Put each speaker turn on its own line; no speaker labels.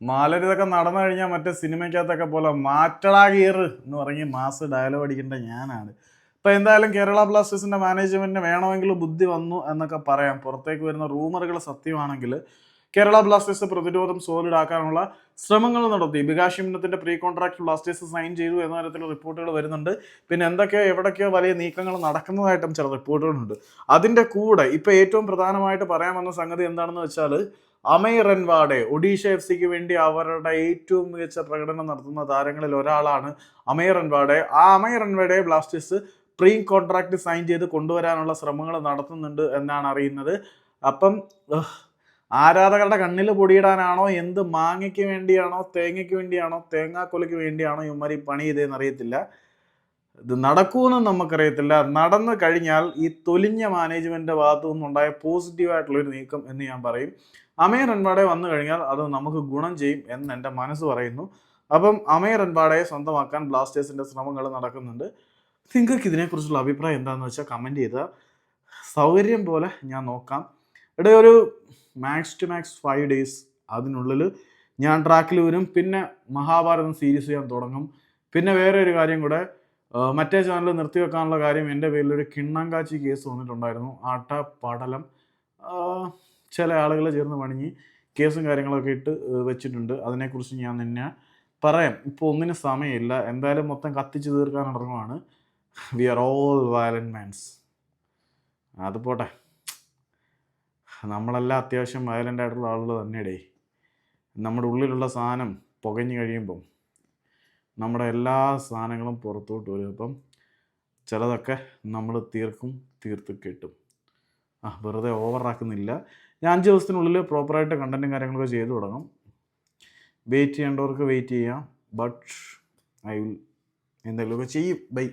മാലരിതൊക്കെ നടന്നു കഴിഞ്ഞാൽ മറ്റേ സിനിമയ്ക്കകത്തൊക്കെ പോലെ മാറ്റടാ ഗിയർ എന്ന് പറഞ്ഞ് മാസ് ഡയലോഗ് അടിക്കേണ്ട ഞാനാണ്. ഇപ്പം എന്തായാലും കേരള ബ്ലാസ്റ്റേഴ്സിന്റെ മാനേജ്മെന്റിന് വേണമെങ്കിൽ ബുദ്ധി വന്നു എന്നൊക്കെ പറയാം. പുറത്തേക്ക് വരുന്ന റൂമറുകൾ സത്യമാണെങ്കിൽ കേരള ബ്ലാസ്റ്റേഴ്സ് പ്രതിരോധം സോളിഡ് ആക്കാനുള്ള ശ്രമങ്ങൾ നടത്തി. ബികാഷിമിനത്തിന്റെ പ്രീ കോൺട്രാക്ട് ബ്ലാസ്റ്റേഴ്സ് സൈൻ ചെയ്തു എന്ന തരത്തിലുള്ള റിപ്പോർട്ടുകൾ വരുന്നുണ്ട്. പിന്നെ എന്തൊക്കെയോ എവിടൊക്കെയോ വലിയ നീക്കങ്ങൾ നടക്കുന്നതായിട്ടും ചില റിപ്പോർട്ടുകളുണ്ട് അതിന്റെ കൂടെ ഇപ്പോൾ ഏറ്റവും പ്രധാനമായിട്ട് പറയാൻ വന്ന സംഗതി എന്താണെന്ന് വെച്ചാൽ അമയ് റൻവാഡെ ഒഡീഷ എഫ് സിക്ക് വേണ്ടി അവരുടെ ഏറ്റവും മികച്ച പ്രകടനം നടത്തുന്ന താരങ്ങളിൽ ഒരാളാണ് അമയ് റൻവാഡെ ആ Amay Ranawade Blasters pre contract sign ചെയ്ത് കൊണ്ടുവരാനുള്ള ശ്രമങ്ങൾ നടത്തുന്നുണ്ട് എന്നാണ് അറിയുന്നത്. അപ്പം ആരാധകരുടെ കണ്ണിൽ പൊടിയിടാനാണോ എന്ത് മാങ്ങയ്ക്ക് വേണ്ടിയാണോ തേങ്ങയ്ക്ക് വേണ്ടിയാണോ തേങ്ങാക്കൊലയ്ക്ക് വേണ്ടിയാണോ ഇവന്മാർ ഈ പണി ചെയ്തതെന്ന് അറിയത്തില്ല. ഇത് നടക്കുമെന്നും നമുക്കറിയത്തില്ല. നടന്നു കഴിഞ്ഞാൽ ഈ തൊലിഞ്ഞ മാനേജ്മെന്റ് ഭാഗത്തു നിന്നുണ്ടായ പോസിറ്റീവായിട്ടുള്ള ഒരു നീക്കം എന്ന് ഞാൻ പറയും. അമേ റൺപാടെ വന്നു കഴിഞ്ഞാൽ അത് നമുക്ക് ഗുണം ചെയ്യും എന്ന് എന്റെ മനസ്സ് പറയുന്നു. അപ്പം അമേ റൺപാടയെ സ്വന്തമാക്കാൻ ബ്ലാസ്റ്റേഴ്സിന്റെ ശ്രമങ്ങൾ നടക്കുന്നുണ്ട്. നിങ്ങൾക്ക് ഇതിനെക്കുറിച്ചുള്ള അഭിപ്രായം എന്താണെന്ന് വെച്ചാൽ കമന്റ് ചെയ്താൽ സൗകര്യം പോലെ ഞാൻ നോക്കാം. ഇവിടെ ഒരു max to max five days അതിനുള്ളിൽ ഞാൻ ട്രാക്കിൽ വരും. പിന്നെ മഹാഭാരതം സീരീസ് ചെയ്യാൻ തുടങ്ങും. പിന്നെ വേറെ ഒരു കാര്യം കൂടെ. മറ്റേ ചാനൽ നിർത്തിവെക്കാനുള്ള കാര്യം എന്റെ പേരിൽ ഒരു കിണ്ണങ്കാച്ചി കേസ് വന്നിട്ടുണ്ടായിരുന്നു. ആട്ട പടലം. ചില ആളുകൾ ചേർന്ന് പണിഞ്ഞ് കേസും കാര്യങ്ങളൊക്കെ ഇട്ട് വെച്ചിട്ടുണ്ട്. അതിനെക്കുറിച്ച് ഞാൻ നിന്നെ പറയാം. ഇപ്പോൾ ഒന്നിനും സമയമില്ല. എന്തായാലും മൊത്തം കത്തിച്ചു തീർക്കാൻ ഇറങ്ങുവാണ് we are all violent mans അത് പോട്ടെ. നമ്മളെല്ലാം അത്യാവശ്യം വയലന്റ് ആയിട്ടുള്ള ആളുകൾ തന്നെയടേ. നമ്മുടെ ഉള്ളിലുള്ള സാധനം പുകഞ്ഞു കഴിയുമ്പം നമ്മുടെ എല്ലാ സാധനങ്ങളും പുറത്തോട്ട് വരും. അപ്പം ചിലതൊക്കെ നമ്മൾ തീർക്കും തീർത്ത് കിട്ടും. ആ വെറുതെ ഓവറാക്കുന്നില്ല. ഞാൻ അഞ്ച് ദിവസത്തിനുള്ളിൽ പ്രോപ്പറായിട്ട് കണ്ടന്റും കാര്യങ്ങളൊക്കെ ചെയ്തു തുടങ്ങും. വെയിറ്റ് ചെയ്യേണ്ടവർക്ക് വെയിറ്റ് ചെയ്യാം. ബട്ട് ഐ വിൽ എന്തെങ്കിലുമൊക്കെ ചെയ്യും. ബൈ